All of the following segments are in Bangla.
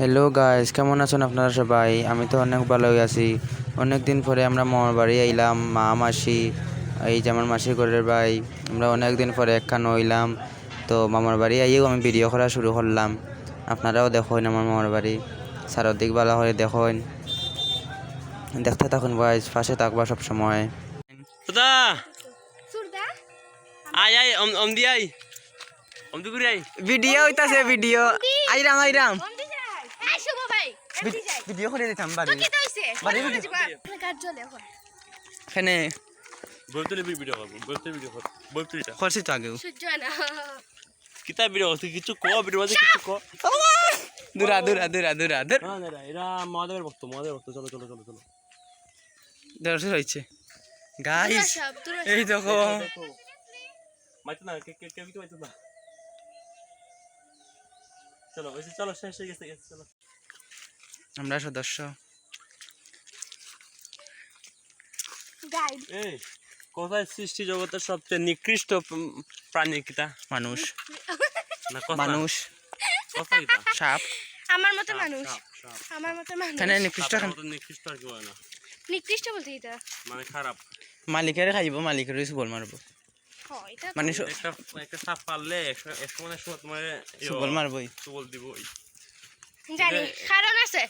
হ্যালো গাইস কেমন আছেন আপনারা সবাই? আমি তো অনেক ভালোই আছি। অনেক দিন পরে আমরা মামার বাড়ি আইলাম মা মাসি এই যে আমার মাসি ঘরের ভাই আমরা অনেক দিন পরে একখান হইলাম। তো মামার বাড়ি আইয়েও আমি ভিডিও করা শুরু করলাম। আপনারাও দেখুন আমার মামার বাড়ি। চারদিক ভালো করে দেখুন। দেখতে থাকুন ভাই পাশে থাকবা সব সময় di guri ay. ভিডিও হইতাছে ভিডিও আইরাম আইরাম। ভিডিও করে দিতাম বাড়ি কি হইছে বাড়ি ভিডিও। এখন video kamu. Boleh video kamu. Boleh cerita. করছি তো আগেও। সহ্য না। Kita video waktu কিছু কো video waktu কিছু কো. দূরা দূরা দূরা দূরা দূর। না না এরা মহাদেবের ভক্ত মহাদেবের ভক্ত। চলো চলো চলো চলো। দর্শক হয়েছে গাইস এই দেখো। মাইতো না কে কে কে মাইতো না? চলো ওই চলো শেষ হয়ে গেছে, চলো। আমরা সদস্য। এই কোথায় সৃষ্টি জগতের সবচেয়ে নিকৃষ্ট প্রাণী কিতা? মানুষ। মানুষ। সাপ। আমার মতো মানুষ। আমার মতো মানুষ। এখানে নিকৃষ্ট মতো নিকৃষ্ট আর কি বলে না। নিকৃষ্ট বলতে এটা মানে খারাপ। মালিকের খাইব মালিকের সুবল মারব। হয় এটা মানে একটা একটা সাপ পারলে একশো একশো মানে একশো তোমার সুবল মারবই। সুবল দিব জানি কারণ আছে।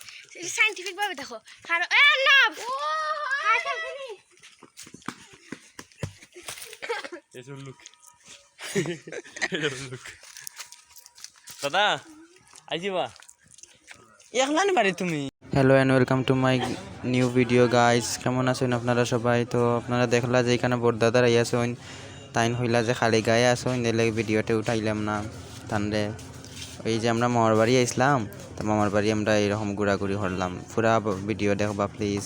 সাইন্টিফিক ভাবে দেখো কারণ না. দাদা আইজিবা। বাড়ি তুমি। Hello and welcome to my new video guys কেমন আছেন আপনারা সবাই? তো আপনারা দেখলা যে এখানে বড়দাদার আই আসুন তাইন হইলা যে খালি গায়ে আসুন দিলে ভিডিওতে উঠাইলাম না। তানরে ওই যে আমরা মামার বাড়ি আইসলাম। তো মামার বাড়ি আমরা এরকম ঘোরাঘুরি করলাম। পুরা ভিডিও দেখবা প্লিজ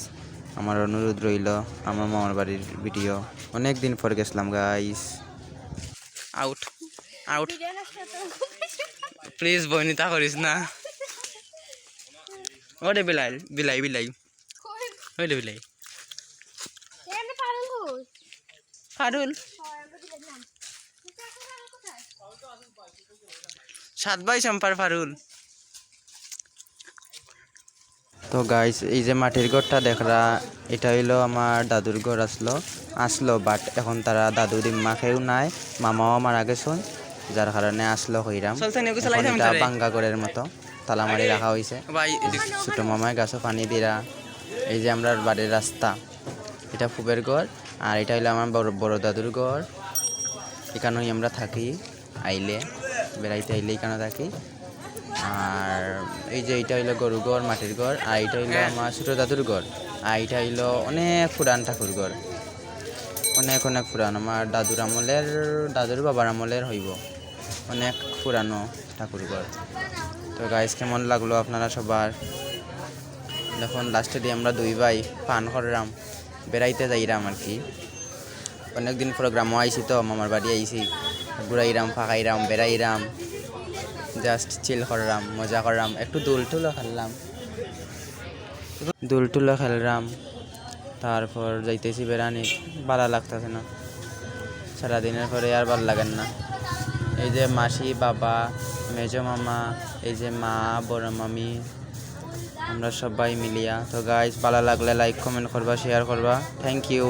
আমার অনুরোধ রইল, আমার মামার বাড়ির ভিডিও অনেক দিন পর গেছিলাম গাইস আউট আউট প্লিজ বনিতা করিস না। ওরে বিলাই বিলাই বিলাই ওইলে বিলাই ফারুল। সাত ভাই সম্পার ফারুল। তো গাইস এই যে মাটির ঘরটা দেখরা এটা হইল আমার দাদুর ঘর আসলো। আসলো বাট এখন তারা দাদু দিম্মা খেয়েও নাই মামাও মারা গেছুন যার কারণে আসলো হইরাম। এটা বাঙ্গা ঘরের মতো তালামারি রাখা হয়েছে ছোট মামায় গাছও পানি দিরা। এই যে আমরা বাড়ির রাস্তা এটা ফুবের ঘর আর এটা হইল আমার বড় বড় দাদুর ঘর। এখানেই আমরা থাকি আইলে বেড়াইতে আইলে এখানে থাকি। আর এই যে এইটা হইল গরু ঘর মাটির ঘর আর এটা হইল আমার ছোট দাদুর ঘর আর এটা হইল অনেক পুরান ঠাকুর ঘর। অনেক অনেক পুরান। আমার দাদুর আমলের দাদুর বাবার আমলের হইব। অনেক পুরানো ঠাকুর ঘর। তো গাইস কেমন লাগল আপনারা সবার? যখন লাস্টে দিয়ে আমরা দুই ভাই পান করলাম বেড়াইতে যাইরাম আর কি। অনেকদিন প্রোগ্রামও আইছি তো মামার বাড়ি আইছি। ঘুরাইরাম ফাঁকাইরাম বেড়াইরাম। জাস্ট চিল করলাম, মজা করলাম, একটু দুল টুলও খেললাম। দুল টুলও খেললাম, তারপর যাইতেছি বেড়ানি, ভালো লাগতেছে না। সারাদিনের পরে আর ভালো লাগেন না। এই যে মাসি, বাবা, মেজো মামা, এই যে মা, বড় মামি, আমরা সবাই মিলিয়া। তো গাইজ ভালো লাগলে লাইক কমেন্ট করবা শেয়ার করবা। Thank you